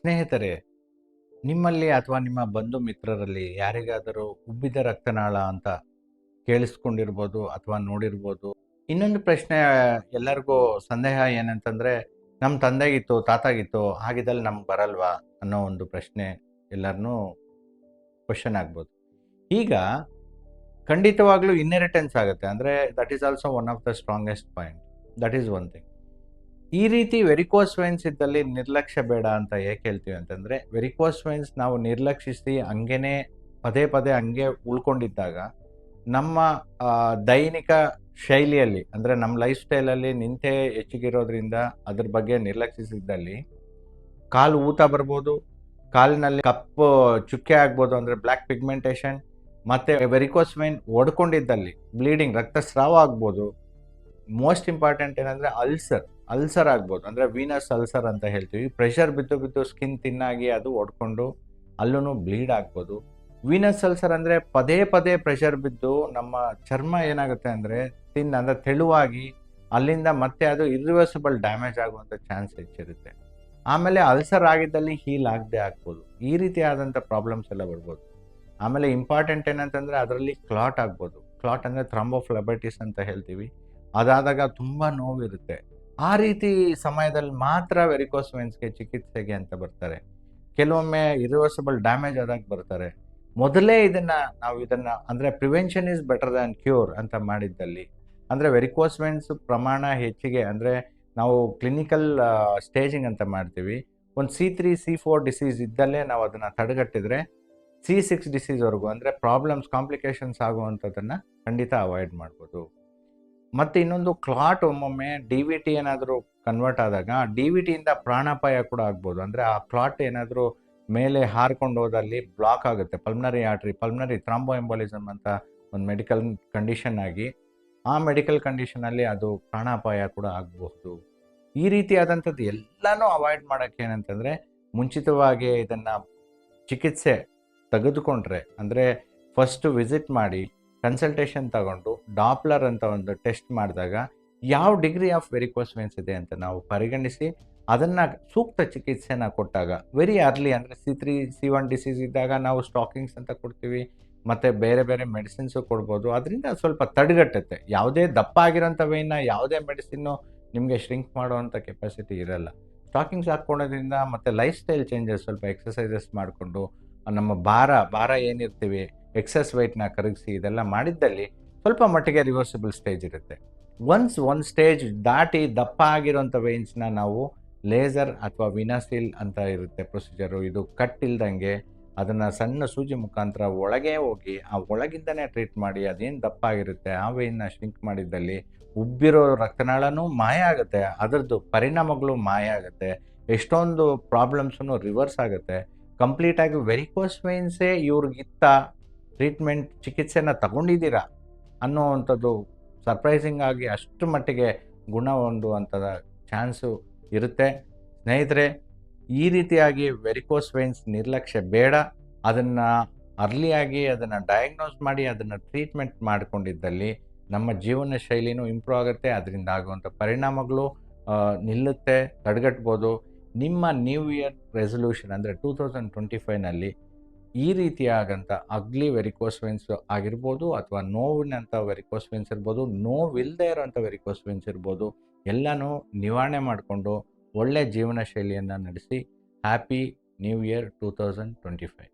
ಸ್ನೇಹಿತರೆ, ನಿಮ್ಮಲ್ಲಿ ಅಥವಾ ನಿಮ್ಮ ಬಂಧು ಮಿತ್ರರಲ್ಲಿ ಯಾರಿಗಾದರೂ ಉಬ್ಬಿದ ರಕ್ತನಾಳ ಅಂತ ಕೇಳಿಸ್ಕೊಂಡಿರ್ಬೋದು ಅಥವಾ ನೋಡಿರ್ಬೋದು, ಇನ್ನೊಂದು ಪ್ರಶ್ನೆ ಎಲ್ಲರಿಗೂ ಸಂದೇಹ ಏನಂತಂದರೆ ನಮ್ಮ ತಂದೆಗಿತ್ತು, ತಾತಾಗಿತ್ತು, ಹಾಗಿದ್ದಲ್ಲಿ ನಮ್ಗೆ ಬರಲ್ವಾ? ಅನ್ನೋ ಒಂದು ಪ್ರಶ್ನೆ ಎಲ್ಲರನ್ನೂ ಕ್ವಶನ್ ಆಗ್ಬೋದು. ಈಗ ಖಂಡಿತವಾಗ್ಲೂ ಇನ್ನೆರಿಟೆನ್ಸ್ ಆಗುತ್ತೆ. ಅಂದರೆ that is also one of the strongest point that is one thing ಈ ರೀತಿ ವೆರಿಕೋಸ್ ವೈನ್ಸ್ ಇದ್ದಲ್ಲಿ ನಿರ್ಲಕ್ಷ್ಯ ಬೇಡ ಅಂತ ಏಕೆ ಹೇಳ್ತೀವಿ ಅಂತಂದರೆ ವೆರಿಕೋಸ್ ವೈನ್ಸ್ ನಾವು ನಿರ್ಲಕ್ಷಿಸಿ ಹಂಗೇನೆ ಪದೇ ಪದೇ ಹಂಗೆ ಉಳ್ಕೊಂಡಿದ್ದಾಗ ನಮ್ಮ ದೈನಿಕ ಶೈಲಿಯಲ್ಲಿ ಅಂದರೆ ನಮ್ಮ ಲೈಫ್ ಸ್ಟೈಲಲ್ಲಿ ನಿಂತೆ ಹೆಚ್ಚಿಗಿರೋದ್ರಿಂದ ಅದ್ರ ಬಗ್ಗೆ ನಿರ್ಲಕ್ಷಿಸಿದ್ದಲ್ಲಿ ಕಾಲು ಊತ ಬರ್ಬೋದು, ಕಾಲಿನಲ್ಲಿ ಕಪ್ಪು ಚುಕ್ಕೆ ಆಗ್ಬೋದು ಅಂದರೆ ಬ್ಲ್ಯಾಕ್ ಪಿಗ್ಮೆಂಟೇಷನ್ ಮತ್ತು ವೆರಿಕೋಸ್ ವೈನ್ ಒಡ್ಕೊಂಡಿದ್ದಲ್ಲಿ ಬ್ಲೀಡಿಂಗ್ ರಕ್ತಸ್ರಾವ ಆಗ್ಬೋದು. ಮೋಸ್ಟ್ ಇಂಪಾರ್ಟೆಂಟ್ ಏನಂದರೆ ಅಲ್ಸರ್ ಅಲ್ಸರ್ ಆಗ್ಬೋದು. ಅಂದರೆ ವೀನಸ್ ಅಲ್ಸರ್ ಅಂತ ಹೇಳ್ತೀವಿ. ಪ್ರೆಷರ್ ಬಿದ್ದು ಬಿದ್ದು ಸ್ಕಿನ್ ತಿನ್ನಾಗಿ ಅದು ಒಡ್ಕೊಂಡು ಅಲ್ಲೂ ಬ್ಲೀಡ್ ಆಗ್ಬೋದು. ವೀನಸ್ ಅಲ್ಸರ್ ಅಂದರೆ ಪದೇ ಪದೇ ಪ್ರೆಷರ್ ಬಿದ್ದು ನಮ್ಮ ಚರ್ಮ ಏನಾಗುತ್ತೆ ಅಂದರೆ ತಿನ್ ಅಂದರೆ ತೆಳುವಾಗಿ ಅಲ್ಲಿಂದ ಮತ್ತೆ ಅದು ಇರ್ರಿವರ್ಸಿಬಲ್ ಡ್ಯಾಮೇಜ್ ಆಗುವಂಥ ಚಾನ್ಸ್ ಹೆಚ್ಚಿರುತ್ತೆ. ಆಮೇಲೆ ಅಲ್ಸರ್ ಆಗಿದ್ದಲ್ಲಿ ಹೀಲ್ ಆಗದೆ ಆಗ್ಬೋದು. ಈ ರೀತಿಯಾದಂಥ ಪ್ರಾಬ್ಲಮ್ಸ್ ಎಲ್ಲ ಬರ್ಬೋದು. ಆಮೇಲೆ ಇಂಪಾರ್ಟೆಂಟ್ ಏನಂತಂದರೆ ಅದರಲ್ಲಿ ಕ್ಲಾಟ್ ಆಗ್ಬೋದು. ಕ್ಲಾಟ್ ಅಂದರೆ ಥ್ರಂಬೋಫ್ಲೆಬೈಟಿಸ್ ಅಂತ ಹೇಳ್ತೀವಿ. ಅದಾದಾಗ ತುಂಬ ನೋವಿರುತ್ತೆ. ಆ ರೀತಿ ಸಮಯದಲ್ಲಿ ಮಾತ್ರ ವೆರಿಕೋಸ್ ವೆನ್ಸ್ಗೆ ಚಿಕಿತ್ಸೆಗೆ ಅಂತ ಬರ್ತಾರೆ. ಕೆಲವೊಮ್ಮೆ ಇರಿವರ್ಸಿಬಲ್ ಡ್ಯಾಮೇಜ್ ಆದಾಗ ಬರ್ತಾರೆ. ಮೊದಲೇ ಇದನ್ನ ನಾವು ಇದನ್ನ ಅಂದರೆ prevention is better than cure ಅಂತ ಮಾಡಿದ್ದಲ್ಲಿ. ಅಂದರೆ ವೆರಿಕೋಸ್ ವೆನ್ಸ್ ಪ್ರಮಾಣ ಹೆಚ್ಚಿಗೆ ಅಂದರೆ ನಾವು ಕ್ಲಿನಿಕಲ್ ಸ್ಟೇಜಿಂಗ್ ಅಂತ ಮಾಡ್ತೀವಿ. ಒಂದು C three C four disease ಇದ್ದಲ್ಲೇ ನಾವು ಅದನ್ನು ತಡೆಗಟ್ಟಿದ್ರೆ ಸಿ ಸಿಕ್ಸ್ ಡಿಸೀಸ್ವರೆಗೂ ಅಂದರೆ ಪ್ರಾಬ್ಲಮ್ಸ್ ಕಾಂಪ್ಲಿಕೇಶನ್ಸ್ ಆಗುವಂಥದ್ದನ್ನು ಖಂಡಿತ ಅವಾಯ್ಡ್ ಮಾಡ್ಬೋದು. ಮತ್ತು ಇನ್ನೊಂದು ಕ್ಲಾಟ್ ಒಮ್ಮೊಮ್ಮೆ ಡಿ ವಿ ಟಿ ಏನಾದರೂ ಕನ್ವರ್ಟ್ ಆದಾಗ ಡಿ ವಿ ಟಿಯಿಂದ ಪ್ರಾಣಾಪಾಯ ಕೂಡ ಆಗ್ಬೋದು. ಅಂದರೆ ಆ ಕ್ಲಾಟ್ ಏನಾದರೂ ಮೇಲೆ ಹಾರ್ಕೊಂಡು ಹೋದಲ್ಲಿ ಬ್ಲಾಕ್ ಆಗುತ್ತೆ. Pulmonary artery pulmonary thromboembolism ಅಂತ ಒಂದು ಮೆಡಿಕಲ್ ಕಂಡೀಷನ್ ಆಗಿ ಆ ಮೆಡಿಕಲ್ ಕಂಡೀಷನಲ್ಲಿ ಅದು ಪ್ರಾಣಾಪಾಯ ಕೂಡ ಆಗಬಹುದು. ಈ ರೀತಿಯಾದಂಥದ್ದು ಎಲ್ಲನೂ ಅವಾಯ್ಡ್ ಮಾಡೋಕ್ಕೆ ಏನಂತಂದರೆ ಮುಂಚಿತವಾಗಿ ಇದನ್ನು ಚಿಕಿತ್ಸೆ ತೆಗೆದುಕೊಂಡ್ರೆ, ಅಂದರೆ ಫಸ್ಟು ವಿಸಿಟ್ ಮಾಡಿ ಕನ್ಸಲ್ಟೇಷನ್ ತಗೊಂಡು ಡಾಪ್ಲರ್ ಅಂತ ಒಂದು ಟೆಸ್ಟ್ ಮಾಡಿದಾಗ ಯಾವ ಡಿಗ್ರಿ ಆಫ್ ವೆರಿಕೋಸ್ ವೆನ್ಸ್ ಇದೆ ಅಂತ ನಾವು ಪರಿಗಣಿಸಿ ಅದನ್ನು ಸೂಕ್ತ ಚಿಕಿತ್ಸೆನ ಕೊಟ್ಟಾಗ ವೆರಿ ಅರ್ಲಿ ಅಂದರೆ C three C one disease ಇದ್ದಾಗ ನಾವು ಸ್ಟಾಕಿಂಗ್ಸ್ ಅಂತ ಕೊಡ್ತೀವಿ, ಮತ್ತು ಬೇರೆ ಬೇರೆ ಮೆಡಿಸಿನ್ಸು ಕೊಡ್ಬೋದು. ಅದರಿಂದ ಸ್ವಲ್ಪ ತಡೆಗಟ್ಟುತ್ತೆ. ಯಾವುದೇ ದಪ್ಪ ಆಗಿರೋಂಥ ವೇನ ಯಾವುದೇ ಮೆಡಿಸಿನ್ನು ನಿಮಗೆ ಶ್ರಿಂಕ್ ಮಾಡುವಂಥ ಕೆಪಾಸಿಟಿ ಇರಲ್ಲ. ಸ್ಟಾಕಿಂಗ್ಸ್ ಹಾಕ್ಕೊಳೋದ್ರಿಂದ ಮತ್ತು ಲೈಫ್ ಸ್ಟೈಲ್ ಚೇಂಜಸ್ ಸ್ವಲ್ಪ ಎಕ್ಸಸೈಸಸ್ ಮಾಡಿಕೊಂಡು, ನಮ್ಮ ಭಾರ ಭಾರ ಏನಿರ್ತೀವಿ ಎಕ್ಸಸ್ ವೆಯ್ಟ್ನ ಕರಗಿಸಿ ಇದೆಲ್ಲ ಮಾಡಿದ್ದಲ್ಲಿ ಸ್ವಲ್ಪ ಮಟ್ಟಿಗೆ ರಿವರ್ಸಿಬಲ್ ಸ್ಟೇಜ್ ಇರುತ್ತೆ. ಒನ್ಸ್ ಒಂದು ಸ್ಟೇಜ್ ದಾಟಿ ದಪ್ಪ ಆಗಿರೋಂಥ ವೇನ್ಸ್ನ ನಾವು ಲೇಸರ್ ಅಥವಾ ವಿನಾಸಿಲ್ ಅಂತ ಇರುತ್ತೆ ಪ್ರೊಸೀಜರು ಇದು ಕಟ್ ಇಲ್ದಂಗೆ ಅದನ್ನು ಸಣ್ಣ ಸೂಜಿ ಮುಖಾಂತರ ಒಳಗೆ ಹೋಗಿ, ಆ ಒಳಗಿಂದನೇ ಟ್ರೀಟ್ ಮಾಡಿ, ಅದೇನು ದಪ್ಪ ಆಗಿರುತ್ತೆ ಆ ವೇನ್ನ ಶ್ರಿಂಕ್ ಮಾಡಿದ್ದಲ್ಲಿ ಉಬ್ಬಿರೋ ರಕ್ತನಾಳನೂ ಮಾಯ ಆಗುತ್ತೆ, ಅದರದ್ದು ಪರಿಣಾಮಗಳು ಮಾಯ ಆಗುತ್ತೆ, ಎಷ್ಟೊಂದು ಪ್ರಾಬ್ಲಮ್ಸೂ ರಿವರ್ಸ್ ಆಗುತ್ತೆ. ಕಂಪ್ಲೀಟಾಗಿ ವೆರಿಕೋಸ್ ವೇನ್ಸೇ ಇವ್ರಿಗಿತ್ತ ಟ್ರೀಟ್ಮೆಂಟ್ ಚಿಕಿತ್ಸೆನ ತಗೊಂಡಿದ್ದೀರಾ? ಅನ್ನೋವಂಥದ್ದು ಸರ್ಪ್ರೈಸಿಂಗ್ ಆಗಿ ಅಷ್ಟು ಮಟ್ಟಿಗೆ ಗುಣ ಹೊಂದುವಂಥದ ಚಾನ್ಸು ಇರುತ್ತೆ. ಸ್ನೇಹಿತರೆ, ಈ ರೀತಿಯಾಗಿ ವೆರಿಕೋಸ್ ವೈನ್ಸ್ ನಿರ್ಲಕ್ಷ್ಯ ಬೇಡ. ಅದನ್ನು ಅರ್ಲಿಯಾಗಿ ಅದನ್ನು ಡಯಾಗ್ನೋಸ್ ಮಾಡಿ ಅದನ್ನು ಟ್ರೀಟ್ಮೆಂಟ್ ಮಾಡಿಕೊಂಡಿದ್ದಲ್ಲಿ ನಮ್ಮ ಜೀವನ ಶೈಲಿನೂ ಇಂಪ್ರೂವ್ ಆಗುತ್ತೆ. ಅದರಿಂದ ಆಗುವಂಥ ಪರಿಣಾಮಗಳು ನಿಲ್ಲುತ್ತೆ, ತಡೆಗಟ್ಬೋದು. ನಿಮ್ಮ ನ್ಯೂ ಇಯರ್ ರೆಸೊಲ್ಯೂಷನ್ ಅಂದರೆ ಟೂ ತೌಸಂಡ್ ಟ್ವೆಂಟಿ ಫೈವ್ನಲ್ಲಿ ಈ ರೀತಿಯಾದಂಥ ಅಗ್ಲಿ ವೆರಿಕೋಸ್ ವೆನ್ಸ್ ಆಗಿರ್ಬೋದು ಅಥವಾ ನೋವಿನಂಥ ವೆರಿಕೋಸ್ ವೆನ್ಸ್ ಇರ್ಬೋದು ನೋವಿಲ್ಲದೆ ಇರೋಂಥ ವೆರಿಕೋಸ್ ವೆನ್ಸ್ ಇರ್ಬೋದು, ಎಲ್ಲನೂ ನಿವಾರಣೆ ಮಾಡಿಕೊಂಡು ಒಳ್ಳೆಯ ಜೀವನ ಶೈಲಿಯನ್ನು ನಡೆಸಿ happy new year two thousand twenty five